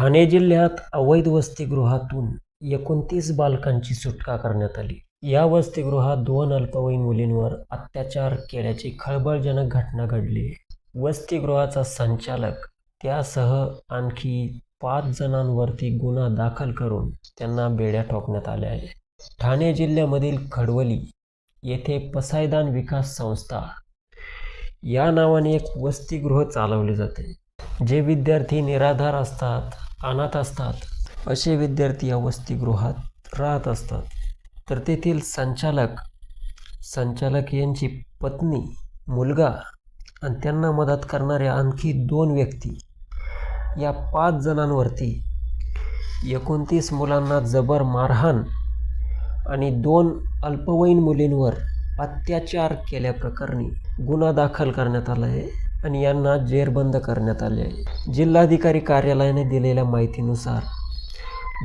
ठाणे जिल्ह्यात अवैध वसतिगृहातून एकोणतीस बालकांची सुटका करण्यात आली. या वसतिगृहात दोन अल्पवयीन मुलींवर अत्याचार केल्याची खळबळजनक घटना घडली. वसतिगृहाचा संचालक त्यासह आणखी पाच जणांवरती गुन्हा दाखल करून त्यांना बेड्या ठोकण्यात आल्या आहे ठाणे जिल्ह्यामधील खडवली येथे पसायदान विकास संस्था या नावाने एक वसतिगृह चालवले जाते जे विद्यार्थी निराधार असतात. अनाथ असतात. असे विद्यार्थी या वसतिगृहात राहत असतात. तर तेथील संचालक संचालक यांची पत्नी मुलगा आणि त्यांना मदत करणाऱ्या आणखी दोन व्यक्ती या पाच जणांवरती एकोणतीस मुलांना जबर मारहाण आणि दोन अल्पवयीन मुलींवर अत्याचार केल्याप्रकरणी गुन्हा दाखल करण्यात आला आहे. आणि यांना जेरबंद करण्यात आले. आहे जिल्हाधिकारी कार्यालयाने दिलेल्या माहितीनुसार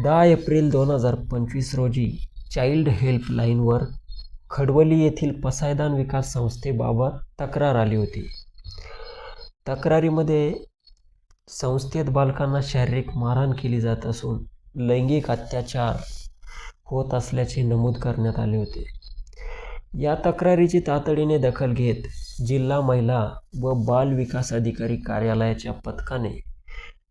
दहा एप्रिल दोन हजार पंचवीस रोजी चाइल्ड हेल्पलाईनवर खडवली येथील पसायदान विकास संस्थेबाबत तक्रार आली होती. तक्रारीमध्ये संस्थेत बालकांना शारीरिक मारहाण केली जात असून लैंगिक अत्याचार होत असल्याचे नमूद करण्यात आले होते. या तक्रारीची तातडीने दखल घेत जिल्हा महिला व बाल विकास अधिकारी कार्यालयाच्या पथकाने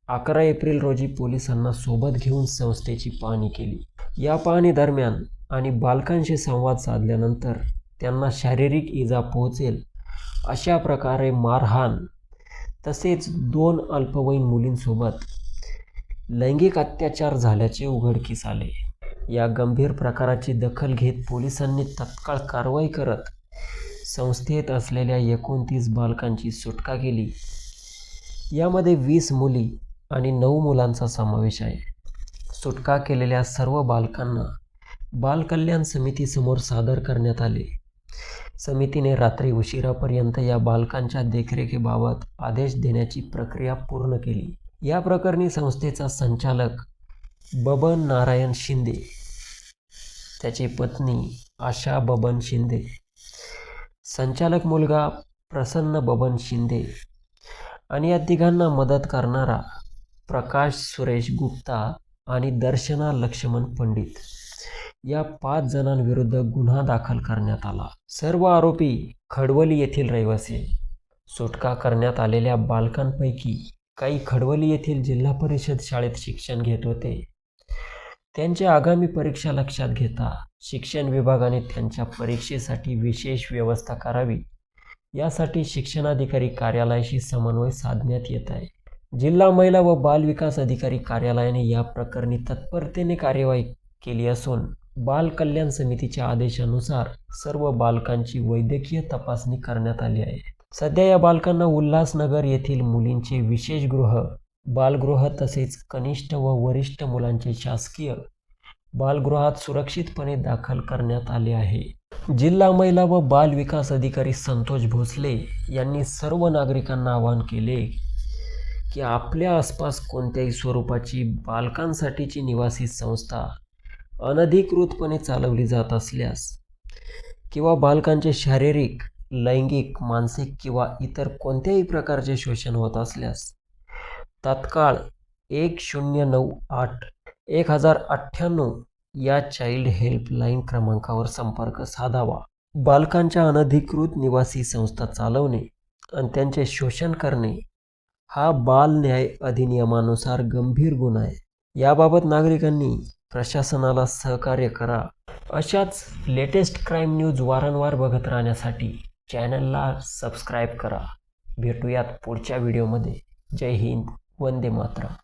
अकरा एप्रिल रोजी पोलिसांना सोबत घेऊन संस्थेची पाहणी केली. या पाहणी दरम्यान आणि बालकांशी संवाद साधल्यानंतर त्यांना शारीरिक इजा पोहोचेल अशा प्रकारे मारहाण तसेच दोन अल्पवयीन मुलींसोबत लैंगिक अत्याचार झाल्याचे उघडकीस आले. या गंभीर प्रकाराची दखल घेत पोलिसांनी तत्काळ कारवाई करत संस्थेत असलेल्या एकोणतीस बालकांची सुटका केली. यामध्ये वीस मुली आणि नऊ मुलांचा समावेश आहे. सुटका केलेल्या सर्व बालकांना बालकल्याण समितीसमोर सादर करण्यात आले. समितीने रात्री उशिरापर्यंत या बालकांच्या देखरेखीबाबत आदेश देण्याची प्रक्रिया पूर्ण केली. या प्रकरणी संस्थेचा संचालक बबन नारायण शिंदे त्याची पत्नी आशा बबन शिंदे संचालक मुलगा प्रसन्न बबन शिंदे आणि या तिघांना मदत करणारा प्रकाश सुरेश गुप्ता आणि दर्शना लक्ष्मण पंडित. या पाच जणांविरुद्ध गुन्हा दाखल करण्यात आला. सर्व आरोपी खडवली येथील रहिवासी. सुटका करण्यात आलेल्या बालकांपैकी काही खडवली येथील जिल्हा परिषद शाळेत शिक्षण घेत होते. त्यांची आगामी परीक्षा लक्षात घेता शिक्षण विभागाने त्यांच्या परीक्षेसाठी विशेष व्यवस्था करावी. यासाठी शिक्षणाधिकारी कार्यालयाशी समन्वय साधण्यात येत आहे. जिल्हा महिला व बाल विकास अधिकारी कार्यालयाने या प्रकरणी तत्परतेने कार्यवाही केली असून बाल कल्याण समितीच्या आदेशानुसार सर्व बालकांची वैद्यकीय तपासणी करण्यात आली आहे. सध्या या बालकांना उल्हासनगर येथील मुलींचे विशेष गृह बालगृह तसेच कनिष्ठ व वरिष्ठ मुलांचे शासकीय बालगृहात सुरक्षितपणे दाखल करण्यात आले आहे. जिल्हा महिला व बाल विकास अधिकारी संतोष भोसले यांनी सर्व नागरिकांना आवाहन केले की आपल्या आसपास कोणत्याही स्वरूपाची बालकांसाठीची निवासी संस्था अनधिकृतपणे चालवली जात असल्यास किंवा बालकांचे शारीरिक लैंगिक मानसिक किंवा इतर कोणत्याही प्रकारचे शोषण होत असल्यास तात्काळ एक शून्य नऊ आठ एक हजार अठ्ठ्याण्णव या चाइल्ड हेल्पलाईन क्रमांकावर संपर्क साधावा. बालकांच्या अनधिकृत निवासी संस्था चालवणे आणि त्यांचे शोषण करणे हा बाल न्याय अधिनियमानुसार गंभीर गुन्हा आहे. याबाबत नागरिकांनी प्रशासनाला सहकार्य करा. अशाच लेटेस्ट क्राईम न्यूज वारंवार बघत राहण्यासाठी चॅनलला सबस्क्राईब करा. भेटूयात पुढच्या व्हिडिओमध्ये. जय हिंद. buen de.